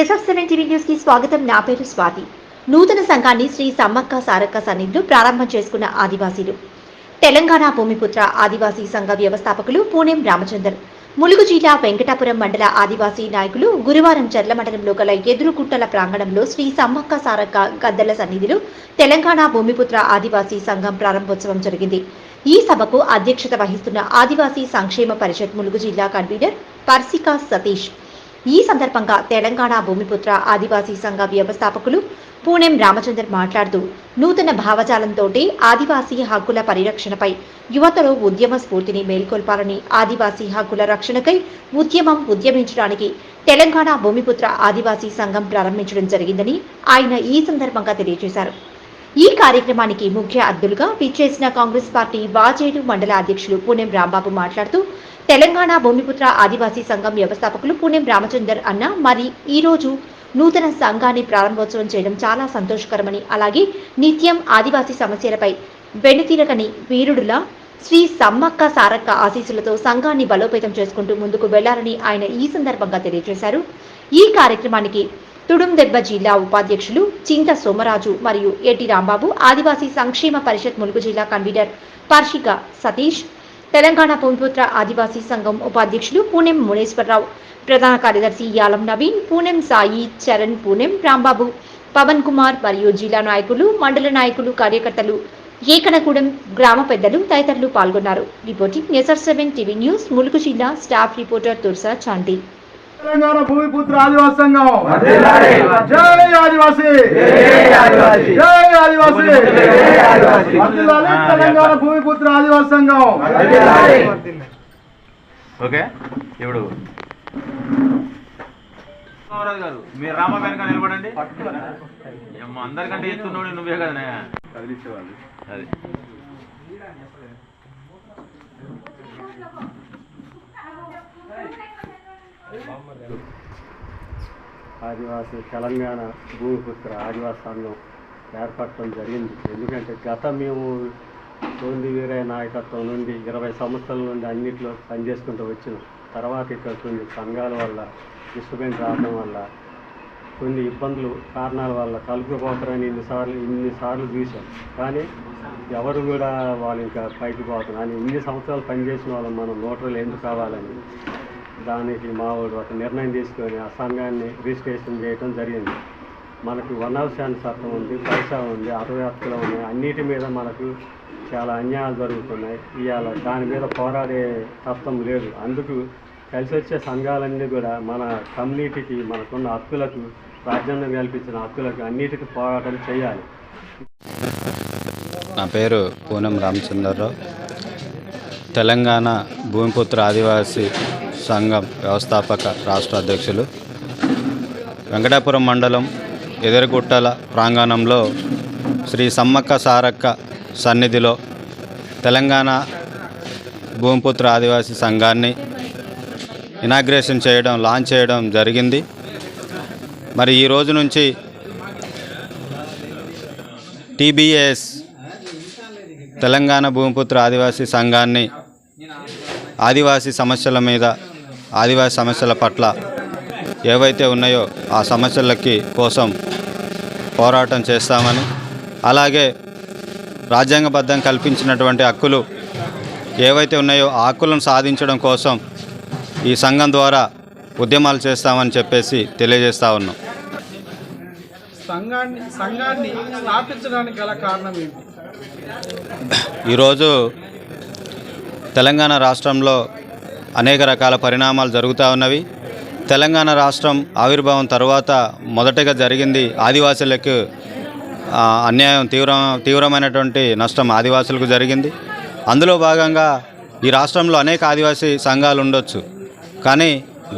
SF seven TV న్యూస్కి స్వాగతం నా పేరు స్వాతి. నూతన సంఘాన్ని శ్రీ సమ్మక్క సారక్క సన్నిధిలో ప్రారంభం చేసుకున్న ఆదివాసీలు. తెలంగాణ భూమిపుత్ర ఆదివాసీ సంఘ వ్యవస్థాపకులు పూణెం రామచందర్. ములుగు జిల్లా వెంకటాపురం మండల ఆదివాసీ నాయకులు గురువారం చర్ల మండలంలో గల ఎదురుగుట్టల ప్రాంగణంలో శ్రీ సమ్మక్క సారక్క గద్దల సన్నిధిలో తెలంగాణ భూమిపుత్ర ఆదివాసీ సంఘం ప్రారంభోత్సవం జరిగింది. ఈ సభకు అధ్యక్షత వహిస్తున్న ఆదివాసీ సంక్షేమ పరిషత్ ములుగు జిల్లా కన్వీనర్ పర్సికా సతీష్. ఈ సందర్భంగా తెలంగాణ భూమిపుత్ర ఆదివాసీ సంఘ వ్యవస్థాపకులు పూణెం రామచందర్ మాట్లాడుతూ నూతన భావజాలంతో ఆదివాసీ హక్కుల పరిరక్షణపై యువతలో ఉద్యమ స్ఫూర్తిని మేల్కొల్పాలని ఆదివాసీ హక్కుల రక్షణకై ఉద్యమం ఉద్యమించడానికి తెలంగాణ భూమిపుత్ర ఆదివాసీ సంఘం ప్రారంభించడం జరిగిందని ఆయన ఈ సందర్భంగా తెలియజేశారు. ఈ కార్యక్రమానికి ముఖ్య అతిథులుగా విచ్చేసిన కాంగ్రెస్ పార్టీ వాజేడు మండల అధ్యక్షులు పూనెం రాంబాబు మాట్లాడుతూ తెలంగాణ భూమిపుత్ర ఆదివాసీ సంఘం వ్యవస్థాపకులు పూనెం రామచందర్ అన్న మరి ఈ రోజు నూతన సంఘాన్ని ప్రారంభోత్సవం చేయడం చాలా సంతోషకరమని అలాగే నిత్యం ఆదివాసీ సమస్యలపై వెనుతీరకని వీరుడులా శ్రీ సమ్మక్క సారక్క ఆశీస్సులతో సంఘాన్ని బలోపేతం చేసుకుంటూ ముందుకు వెళ్ళాలని ఆయన ఈ సందర్భంగా తెలియజేశారు. ఈ కార్యక్రమానికి తుడుందెబ్బ జిల్లా ఉపాధ్యక్షులు చింత సోమరాజు మరియు ఎటి రాంబాబు ఆదివాసీ సంక్షేమ పరిషత్ ములుగు జిల్లా కన్వీనర్ పార్షిక సతీష్ తెలంగాణ భూమిపుత్ర ఆదివాసీ సంఘం ఉపాధ్యక్షులు పూణెం మునేశ్వరరావు ప్రధాన కార్యదర్శి యాలం నవీన్ పూణెం సాయి చరణ్ పూణెం రాంబాబు పవన్ కుమార్ మరియు జిల్లా నాయకులు మండల నాయకులు కార్యకర్తలు ఏకనగూడెం గ్రామ పెద్దలు తదితరులు పాల్గొన్నారు. Reporting SR seven TV news Mulugu జిల్లా స్టాఫ్ రిపోర్టర్ తుర్సా చాంటి తెలంగాణ భూమిపుత్ర ఆదివాసి సంఘం. జై ఆదివాసి. జై ఆదివాసి. తెలంగాణ భూమిపుత్ర ఆదివాసి సంఘం. ఓకే ఇప్పుడు. గారు మీరు రామ వెనక నిలబడండి. అందరికంటే ఎత్తున్నాడు నువ్వే కదనే అది. ఆదివాసి తెలంగాణ భూమిపుత్ర ఆదివాసీ సంఘం ఏర్పడటం జరిగింది. ఎందుకంటే గత మేము తొమ్మిది వీరే నాయకత్వం నుండి ఇరవై సంవత్సరాల నుండి అన్నింటిలో పనిచేసుకుంటూ వచ్చినాం. తర్వాత ఇక్కడ కొన్ని సంఘాల వల్ల డిస్టర్బెన్స్ రావడం వల్ల కొన్ని ఇబ్బందులు కారణాల వల్ల కలుపుకుపోతారని ఇన్నిసార్లు ఇన్నిసార్లు చూసాం కానీ ఎవరు కూడా వాళ్ళు ఇంకా పైకి పోతున్నారు. అని ఇన్ని సంవత్సరాలు పనిచేసిన వాళ్ళం మనం నోటర్లు ఎందుకు కావాలని దానికి మావాడు ఒక నిర్ణయం తీసుకొని ఆ సంఘాన్ని రిజిస్ట్రేషన్ చేయడం జరిగింది. మనకు వన్ హౌస్ శాండ్ చట్టం ఉంది పైసా ఉంది అరవై హక్కులు ఉన్నాయి. అన్నిటి మీద మనకు చాలా అన్యాయాలు జరుగుతున్నాయి. ఇవాళ దాని మీద పోరాడే తత్వం లేదు. అందుకు కలిసి వచ్చే సంఘాలన్నీ కూడా మన కమ్యూనిటీకి మనకున్న హక్కులకు రాజ్యాంగం కల్పించిన హక్కులకు అన్నిటికీ పోరాటం చేయాలి. నా పేరు పూనం రామచంద్రరావు. తెలంగాణ భూమిపుత్ర ఆదివాసీ సంఘం వ్యవస్థాపక రాష్ట్ర అధ్యక్షులు. వెంకటాపురం మండలం ఎదురుగుట్టల ప్రాంగణంలో శ్రీ సమ్మక్క సారక్క సన్నిధిలో తెలంగాణ భూమిపుత్ర ఆదివాసీ సంఘాన్ని ఇనాగ్రేషన్ చేయడం లాంచ్ చేయడం జరిగింది. మరి ఈ రోజు నుంచి టీబీఎస్ తెలంగాణ భూమిపుత్ర ఆదివాసీ సంఘాన్ని ఆదివాసీ సమస్యల మీద ఆదివాసీ సమస్యల పట్ల ఏవైతే ఉన్నాయో ఆ సమస్యలకి కోసం పోరాటం చేస్తామని అలాగే రాజ్యాంగబద్ధం కల్పించినటువంటి హక్కులు ఏవైతే ఉన్నాయో ఆ హక్కులను సాధించడం కోసం ఈ సంఘం ద్వారా ఉద్యమాలు చేస్తామని చెప్పేసి తెలియజేస్తా ఉన్నాం. సంఘాన్ని సంఘాన్ని స్థాపించడానికి గల కారణం ఏంటి? ఈరోజు తెలంగాణ రాష్ట్రంలో అనేక రకాల పరిణామాలు జరుగుతూ ఉన్నవి. తెలంగాణ రాష్ట్రం ఆవిర్భావం తర్వాత మొదటగా జరిగింది ఆదివాసులకు అన్యాయం తీవ్ర తీవ్రమైనటువంటి నష్టం ఆదివాసులకు జరిగింది. అందులో భాగంగా ఈ రాష్ట్రంలో అనేక ఆదివాసీ సంఘాలు ఉండొచ్చు. కానీ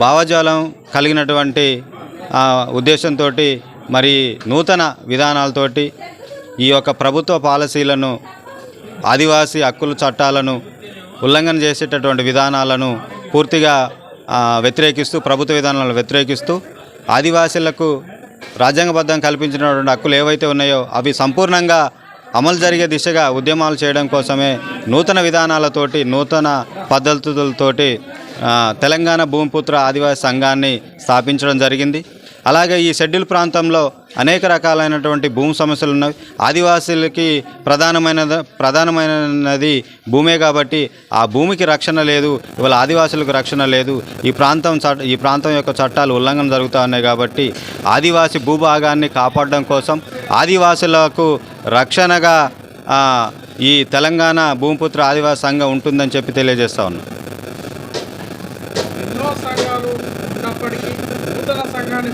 భావజాలం కలిగినటువంటి ఉద్దేశంతో మరి నూతన విధానాలతోటి ఈ యొక్క ప్రభుత్వ పాలసీలను ఆదివాసీ హక్కుల చట్టాలను ఉల్లంఘన చేసేటటువంటి విధానాలను పూర్తిగా వ్యతిరేకిస్తూ ప్రభుత్వ విధానాలను వ్యతిరేకిస్తూ ఆదివాసీలకు రాజ్యాంగబద్ధం కల్పించినటువంటి హక్కులు ఏవైతే ఉన్నాయో అవి సంపూర్ణంగా అమలు జరిగే దిశగా ఉద్యమాలు చేయడం కోసమే నూతన విధానాలతోటి నూతన పద్ధతులతోటి తెలంగాణ భూమిపుత్ర ఆదివాసీ సంఘాన్ని స్థాపించడం జరిగింది. అలాగే ఈ షెడ్యూల్ ప్రాంతంలో అనేక రకాలైనటువంటి భూమి సమస్యలు ఉన్నాయి. ఆదివాసీలకి ప్రధానమైన ప్రధానమైనది భూమే కాబట్టి ఆ భూమికి రక్షణ లేదు ఇవాళ ఆదివాసులకు రక్షణ లేదు. ఈ ప్రాంతం చట్ట ఈ ప్రాంతం యొక్క చట్టాలు ఉల్లంఘన జరుగుతూ ఉన్నాయి కాబట్టి ఆదివాసీ భూభాగాన్ని కాపాడడం కోసం ఆదివాసులకు రక్షణగా ఈ తెలంగాణ భూమిపుత్ర ఆదివాసీ సంఘం ఉంటుందని చెప్పి తెలియజేస్తా ఉన్నాం ఎన్నో సంఘాలు ఉన్నప్పటికీ నూతన సంఘాన్ని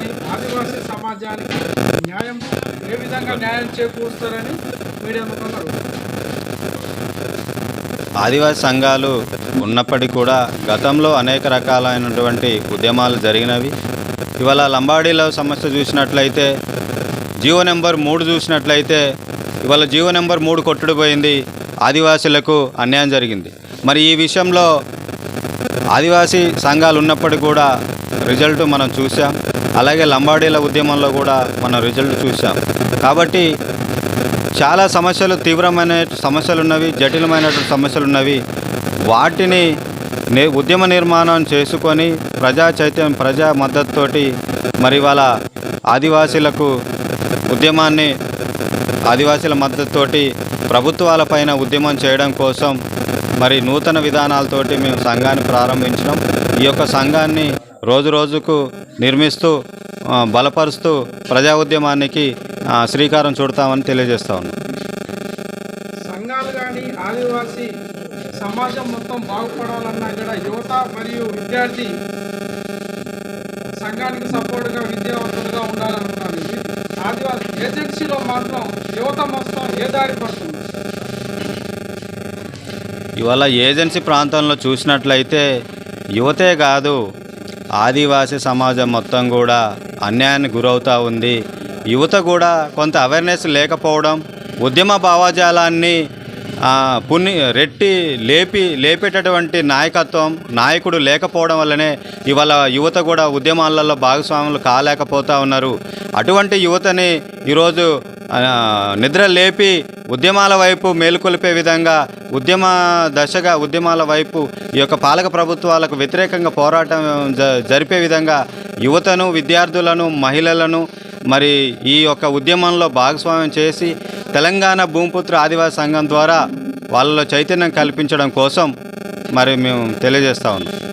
ఏర్పరచుకొని ఆదివాసీ సమాజానికి న్యాయం ఏ విధంగా న్యాయం చేకూరుస్తారని మీడియా ముఖంగా ఆదివాసీ సంఘాలు ఉన్నప్పటికీ కూడా గతంలో అనేక రకాలైనటువంటి ఉద్యమాలు జరిగినవి. ఇవాళ లంబాడీలో సమస్య చూసినట్లయితే జీవో నెంబర్ మూడు చూసినట్లయితే ఇవాళ జీవో నెంబర్ మూడు కొట్టుడిపోయింది. ఆదివాసులకు అన్యాయం జరిగింది. మరి ఈ విషయంలో ఆదివాసీ సంఘాలు ఉన్నప్పటికీ కూడా రిజల్ట్ మనం చూసాం అలాగే లంబాడీల ఉద్యమంలో కూడా మనం రిజల్ట్ చూసాం కాబట్టి చాలా సమస్యలు తీవ్రమైన సమస్యలు ఉన్నవి జటిలమైనటువంటి సమస్యలు ఉన్నవి వాటిని నే ఉద్యమ నిర్మాణం చేసుకొని ప్రజా చైతన్యం ప్రజా మద్దతుతోటి మరి వాళ్ళ ఆదివాసీలకు ఉద్యమాన్ని ఆదివాసీల మద్దతుతోటి ప్రభుత్వాలపైన ఉద్యమం చేయడం కోసం మరి నూతన విధానాలతోటి మేము సంఘాన్ని ప్రారంభించడం ఈ యొక్క సంఘాన్ని రోజు రోజుకు నిర్మిస్తూ బలపరుస్తూ ప్రజా ఉద్యమానికి శ్రీకారం చుడతామని తెలియజేస్తా ఉన్నాం. సంఘాలు కానీ ఆదివాసీ సమాజం మొత్తం బాగుపడాలన్నా యువత మరియు విద్యార్థి సంఘానికి సపోర్ట్గా విద్యావంతులుగా ఉండాలనుకున్నాను ఆదివాసీ ఏజెన్సీలో మాత్రం యువత మొత్తం ఏ దారి పడుతుంది? ఇవాళ ఏజెన్సీ ప్రాంతంలో చూసినట్లయితే యువతే కాదు ఆదివాసీ సమాజం మొత్తం కూడా అన్యాయానికి గురవుతూ ఉంది. యువత కూడా కొంత అవేర్నెస్ లేకపోవడం ఉద్యమ భావజాలాన్ని పుణ్య రెట్టి లేపి లేపేటటువంటి నాయకత్వం నాయకుడు లేకపోవడం వల్లనే ఇవాళ యువత కూడా ఉద్యమాలలో భాగస్వాములు కాలేకపోతూ ఉన్నారు. అటువంటి యువతని ఈరోజు నిద్ర లేపి ఉద్యమాల వైపు మేలుకొలిపే విధంగా ఉద్యమ దశగా ఉద్యమాల వైపు ఈ యొక్క పాలక ప్రభుత్వాలకు వ్యతిరేకంగా పోరాటం జ- జరిపే విధంగా యువతను విద్యార్థులను మహిళలను మరి ఈ యొక్క ఉద్యమంలో భాగస్వామ్యం చేసి తెలంగాణ భూమిపుత్ర ఆదివాసీ సంఘం ద్వారా వాళ్ళలో చైతన్యం కల్పించడం కోసం మరి మేము తెలియజేస్తా ఉన్నాం.